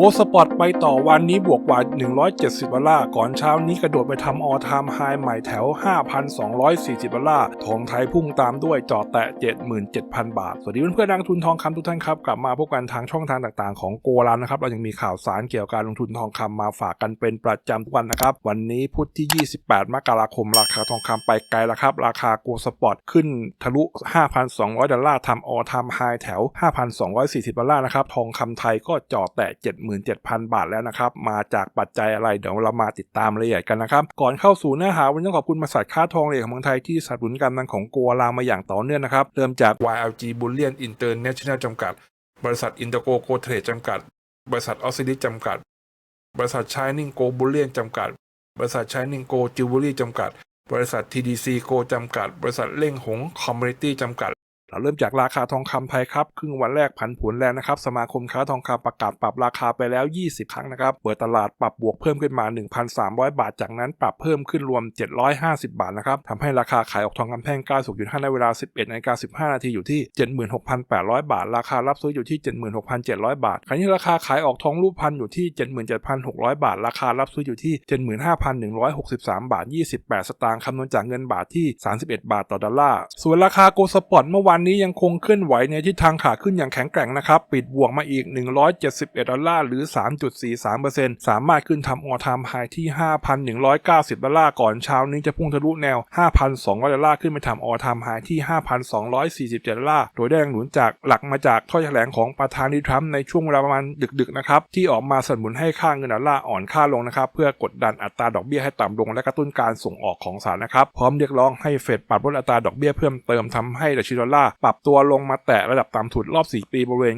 โกสปอร์ตไปต่อวันนี้บวกกว่า 170ดอลลาร์ก่อนเช้านี้กระโดดไปทำออทามไฮใหม่แถว 5,240ดอลลาร์ทองไทยพุ่งตามด้วยจอแตะ 77,000 บาท สวัสดีเพื่อนๆนักลงทุนทองคำทุกท่านครับ กลับมาพบกันทางช่องทางต่างๆของโกลันนะครับ เรายังมีข่าวสารเกี่ยวกับการลงทุนทองคำมาฝากกันเป็นประจำทุกวันนะครับ วันนี้พุธที่ 28 มกราคม ราคาทองคำไปไกลแล้วครับ ราคาโกสปอร์ตขึ้นทะลุ 5,200ดอลลาร์ทำออทามไฮแถว 5,240ดอลลาร์นะครับทองคำไทยก็จอแตะ7 77,000 บาทแล้วนะครับ มาจากปัจจัยอะไรเดี๋ยวเรามาติดตามรายละเอียดกันนะครับ ก่อนเข้าสู่เนื้อหาวันนี้ต้องขอบคุณบริษัทค้าทองเหลวของเมืองไทยที่สนับสนุนการนำของโกลามาอย่างต่อเนื่องนะครับ เริ่มจาก YLG Bullion International จำกัด บริษัท Intergo Go Trade จำกัด บริษัทออสซิลิจำกัด บริษัท Shining Go Bullion จำกัด บริษัท Shining Go Jewelry จำกัด บริษัท TDC Go จำกัด บริษัทเล่งหง Commodity จำกัด เราเริ่มจากราคาทองคำไทยครับ ครึ่งวันแรกผันผวนแรงนะครับ สมาคมค้าทองคำประกาศปรับราคาไปแล้ว 20 ครั้งนะครับ เปิดตลาดปรับบวกเพิ่มขึ้นมา 1,300 บาท จากนั้นปรับเพิ่มขึ้นรวม 750 บาทนะครับทำให้ราคาขายออกทองคำแท่ง9.5ในเวลา 11นาฬิกา15 นาทีอยู่ที่ 76,800 บาท ราคารับซื้ออยู่ที่ 76,700 บาทขณะที่ราคาขายออกทองรูปพันอยู่ที่ 77,600 บาท ราคารับซื้ออยู่ที่ 75,163 บาท 28 สตางค์คำนวณจากเงินบาทที่ 31 บาทต่อดอลลาร์ส่วนราคาโกลสปอร์ตเมื่อวานนี้ยังคงเคลื่อนไหวในทิศทางขาขึ้นอย่างแข็งแกร่งนะครับ ปิดบวกมาอีก 171 ดอลลาร์หรือ 3.43%สามารถขึ้นทำออทามไฮที่ 5,190 ดอลลาร์ก่อนเช้านี้จะพุ่งทะลุแนว 5,200 ดอลลาร์ขึ้นไปทำออทามไฮที่ 5,247 ดอลลาร์ โดยได้แรงหนุนจากหลักมาจากถ้อยแถลงของประธานาธิบดีทรัมป์ในช่วงเวลาประมาณดึกๆนะครับที่ออกมาสนับสนุนให้ค่าเงินดอลลาร์อ่อนค่าลงนะครับเพื่อกดดันอัตราดอกเบี้ยให้ต่ำลงและกระตุ้นการส่งออกของสหรัฐนะครับพร้อมเรียกร้องให้เฟดปรับลดอัตราดอกเบี้ยเพิ่มเติมทำให้ดัชนีดอลลาร์ปรับตัวลงมาแตะระดับต่ำสุดรอบ 4 ปีบริเวณ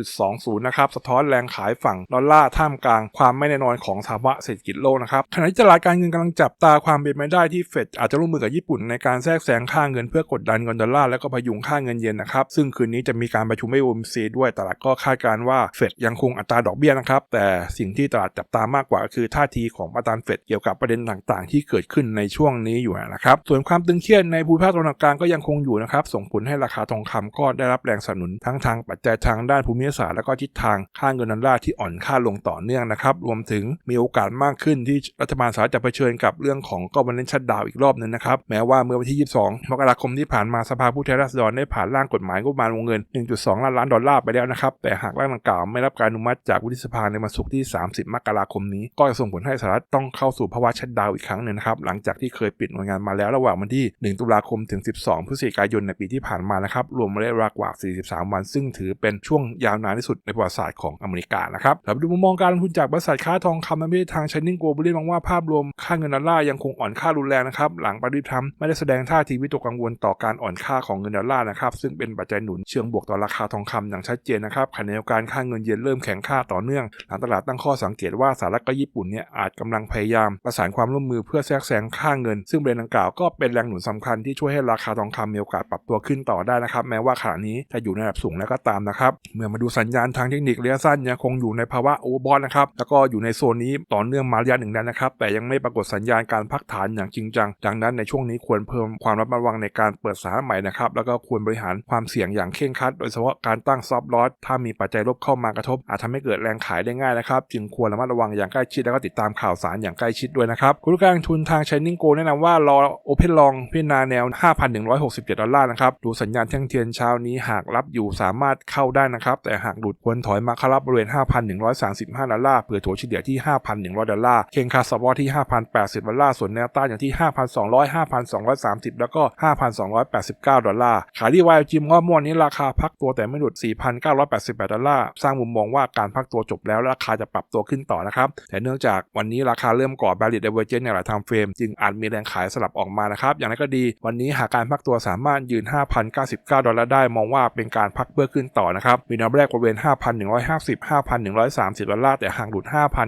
96.20 นะครับ สะท้อนแรงขายฝั่งดอลลาร์ท่ามกลางความไม่แน่นอนของสภาวะเศรษฐกิจโลกนะครับขณะที่ตลาดการเงินกำลังจับตาความเป็นไปได้ที่เฟดอาจจะร่วมมือกับญี่ปุ่นในการแทรกแซงค่าเงินเพื่อกดดันเงินดอลลาร์และก็พยุงค่าเงินเยนนะครับซึ่งคืนนี้จะมีการประชุมไม่ OMC ด้วยตลาดก็คาดการณ์ว่าเฟดยังคงอัตราดอกเบี้ยนะครับแต่สิ่งที่ตลาดจับตามากกว่าคือท่าทีของประธานเฟดเกี่ยวกับประเด็นต่างๆ ที่เกิดขึ้นในช่วงนี้อยู่นะครับส่วนความตึงเครียดในภูมิภาคตะวันออกกลางก็ยังคงอยู่นะครับส่งผลให้ราคาทองคำก็ได้รับแรงสนับสนุนทั้งทางปัจจัยทางด้านภูมิศาสตร์และก็ทิศทางค่าเงินดอลลาร์ที่อ่อนค่าลงต่อเนื่องนะครับรวมถึงมีโอกาสมากขึ้นที่รัฐบาลสหรัฐจะเผชิญกับเรื่องของกวันเล่นชัดดาวอีกรอบนึงนะครับแม้ว่าเมื่อวันที่ 22 มกราคมที่ผ่านมาสภาผู้แทนราษฎรได้ผ่านร่างกฎหมายงบประมาณวงเงิน 1.2 ล้านล้านดอลลาร์ไปแล้วนะครับแต่หากร่างดังกล่าวไม่รับการอนุมัติจากวุฒิสภาในวันศุกร์ที่ 30 มกราคมนี้ ก็จะส่งผลให้สหรัฐต้องเข้าสู่ภาวะชัดดาวอีกครั้งหนึ่งนะครับหลังจากที่เคยปิดหน่วยงานมาแล้วระหว่างวันที่ 1 ตุลาคมถึง 12 พฤศจิกายนในปีที่ผ่านมานะครับรวมระยะเวลากว่า 43 วัน ซึ่งถือเป็นช่วงยาวนานที่สุดในประวัติศาสตร์ของอเมริกานะครับเราไปดูมุมมองการลงทุนจากบริษัทค้าทองคำในประเทศทางชนิ่งโกลบอลมองว่าภาพรวมค่าเงินดอลลาร์ยังคงอ่อนค่ารุนแรงนะครับหลังประธานาธิบดีทรัมไม่ได้แสดงท่าทีวิตกกังวลต่อการอ่อนค่าของเงินดอลลาร์นะครับซึ่งเป็นปัจจัยหนุนเชิงบวกต่อราคาทองคำอย่างชัดเจนนะครับขณะเดียวกันค่าเงินเยนเริ่มแข็งค่าต่อเนื่อง หลังตลาดตั้งข้อสังเกตว่าสหรัฐกับญี่ปุ่นเนี่ยอาจกำลังพยายามประสานความร่วมมือเพื่อแทรกแซงค่าเงิน ซึ่งประเด็นดังกล่าวก็เป็นแรงหนุนสำคัญที่ช่วยให้ราคาทองคำมีโอกาสปรับตัวขึ้นต่อได้นะครับ แม้ว่าขณะนี้จะอยู่ในระดับสูงแล้วก็ตามนะครับ เมื่อมาดูสัญญาณทางเทคนิคระยะสั้นยังคงอยู่ในภาวะโอเวอร์บอลนะครับ แล้วก็อยู่ในโซนนี้ต่อเนื่องมาระยะหนึ่งแล้วนะครับ แต่ยังไม่ปรากฏสัญญาณการพักฐานอย่างจริงจัง ดังนั้นในช่วงนี้ควรเพิ่มความระมัดระวังในการเปิดสาขาใหม่นะครับ แล้วก็ควรบริหารความเสี่ยงอย่างเคร่งครัด โดยเฉพาะการตั้งซอฟต์ลอสถ้ามีปัจจัยลบเข้ามากระทบ อาจทำให้เกิดแรงขายได้ง่ายนะครับ จึงควรระมัดระวังอย่างใกล้ชิดแล้วก็ติดตามข่าวสารอย่างใกล้ชิดด้วยนะครับคุณลูกการลงทุนทาง Shining Go แนะนำว่ารอโอเพนลองพิจารณาแนว 5,167 ดอลลาร์นะครับ ดูสัญญาณแท่งเทียนเช้านี้หากรับอยู่สามารถเข้าได้นะครับ แต่หากหลุดควรถอยมาเข้ารับบริเวณ 5,135 ดอลลาร์เพื่อถัวเฉลี่ยที่ 5,100 ดอลลาร์เข่งคาสวอที่ 5,080 ดอลลาร์ ส่วนแนวต้านอย่างที่ 5,200 5,230 แล้วก็ 5,289 ดอลลาร์ ขายที่ YLG มว่าม่วนนี้ราคาพักตัวแต่ไม่หลุด 4,988 ดอลลาร์ สร้างมุมมองว่าการพักตัวจบแล้วราคาจะปรับตัวขึ้นต่อนะครับ แต่เนื่องจากวันนี้ราคาเริ่มก่อ Valid Divergence ในหลาย time frame จึงอาจมีแรงขายสลับออกมานะครับ อย่างไรก็ดี วันนี้หากการพักตัวสามารถยืน599 ดอลลาร์ได้มองว่าเป็นการพักเพื่อขึ้นต่อนะครับมีแนวแรกบริเวณ 5,150 5,130 ดอลลาร์แต่ห่ากหลุด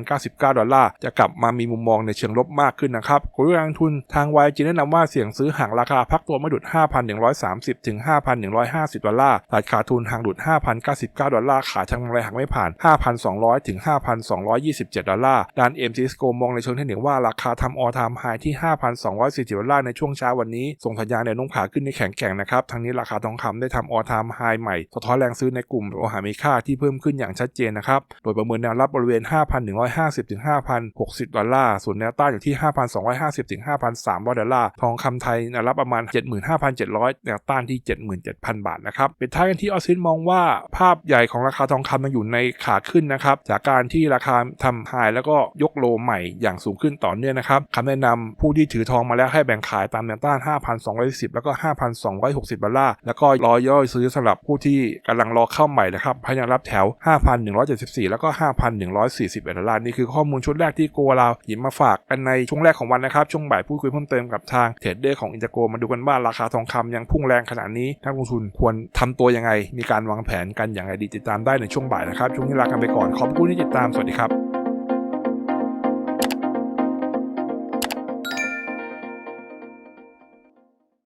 5,099 ดอลลาร์จะกลับมามีมุมมองในเชิงลบมากขึ้นนะครับคุณผู้ลงทุนทาง YG แนะนำว่าเสี่ยงซื้อห่ากราคาพักตัวไม่หลุด 5,130 ถึง 5,150 ดอลลาร์ตัดขาดทุนหากหลุด 5,099 ดอลลาร์ขาทางไรหากไม่ผ่าน 5,200 ถึง 5,227 ดอลลาร์ด้าน m c s c o มองในเชิงเทคนิคว่าราคาทำออทามไฮที่ 5,240 ดอลลาร์ในช่วงเช้าวันนี้ส่งสัญญาณแนวโน้มขาขึ้นในแข็งแกร่งนะครับทั้งนี้ราคาทองคำได้ทำออทามไฮใหม่สะท้อนแรงซื้อในกลุ่มโลหะมีค่าที่เพิ่มขึ้นอย่างชัดเจนนะครับ โดยประเมินแนวรับบริเวณ 5,150ถึง5,060 ดอลลาร์ ส่วนแนวต้านอยู่ที่ 5,250ถึง5,300 ดอลลาร์ ทองคำไทยแนวรับประมาณ 75,700 แนวต้านที่ 77,000 บาทนะครับเปิดท้ายกันที่ออซินมองว่าภาพใหญ่ของราคาทองคำยังอยู่ในขาขึ้นนะครับจากการที่ราคาทำไฮแล้วก็ยกโลใหม่อย่างสูงขึ้นต่อเนื่องนะครับคำแนะนำผู้ที่ถือทองมาแล้วให้แบ่งขายตามแนวต้าน 5,210 แล้วก็ 5,260 ดอลลาร์แล้วก็รอย่อยซื้อสำหรับผู้ที่กำลังรอเข้าใหม่นะครับพยายามรับแถว 5,174 แล้วก็ 5,141ดอลลาร์นี่คือข้อมูลชุดแรกที่โกเราหยิบมาฝากกันในช่วงแรกของวันนะครับ ช่วงบ่ายพูดคุยเพิ่มเติมกับทางเทรดเดอร์ของอินเตอร์โกมาดูกันว่าราคาทองคำยังพุ่งแรงขนาดนี้นักลงทุนควรทำตัวยังไง มีการวางแผนกันอย่างไรดีติดตามได้ในช่วงบ่ายนะครับ ช่วงนี้ลากันไปก่อนขอบคุณที่ติดตามสวัสดีครับ